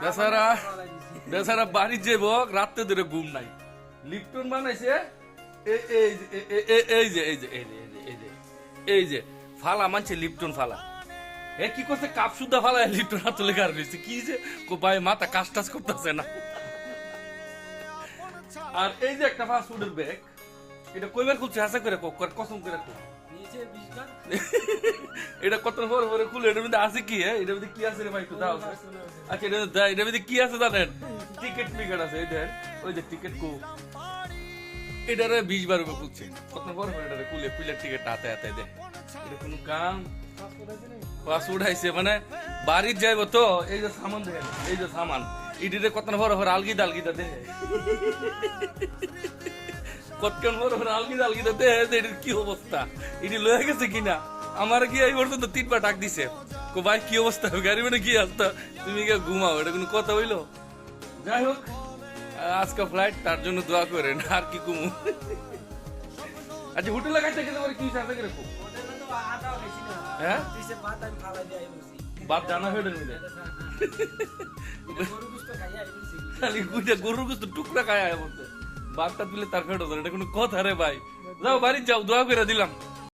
বেচারা বেচারা বাড়ি যাব রাত্রে ধরে ঘুম নাই। লিপটন বানাইছে এই যে- এই যে এই যে এই যে ফালা মানছে লিপটন ফালা। এ কি করছে? কাপ সুদ্ধা ফালা লিপটন হাত তুলে গাড়ি রয়েছে। কি যে? ভাই, মাথা কাজ টাজ করতেছে না। আর এই যে একটা ফাস্ট ফুডের ব্যাগ এটা কইবার খুলছে? হাসা করে কোক কসম করে কোক এটা কত বড় বড় খুলে এটার মধ্যে আছে কি হ্যাঁ? এটার মধ্যে কি আছে রে ভাই একটু দাও। আচ্ছা এটা দা- এটার মধ্যে কি আছে জানেন? টিকিট টিকিট আছে এই দেন ওই যে টিকিট কো। এটারে বিশ বার উপরে খুলছে। কত বড় বড় এটারে খুলে খুলে টিকিট হাতে হাতে দেন এটা কোনো কাম। পাস উঠাইছে মানে বাড়ির যাইব তো এই যে সামান দেখেন এই যে সামান। ইডিরে কত বড় বড় আলগিদা আলগিদা দেখে। কতক্ষণ বড় বড় আলগিদা আলগিদা দেখে যে এটার কি অবস্থা? ইডি লয়ে গেছে কিনা? আমার কি এই পর্যন্ত তিনবার ডাক দিছে? কো ভাই কি অবস্থা? গাড়ি মানে কি অবস্থা তুমি কি ঘুমাও? এটা কোনো কথা হইল? যাই হোক আজকে ফ্লাইট তার জন্য দোয়া করেন আর কি কুমু। আচ্ছা হোটেলে খাইতে গেলে পরে কি চাষে করে না হ্যাঁ? দিয়ে বাদ জানা হয়ে মিলে খালি গুজে গরুর গোস্ত টুকরা খায় বলতে বাদটা তুলে তার ফেরত এটা কোনো কথা রে ভাই। যাও বাড়ি যাও, দোয়া করে দিলাম।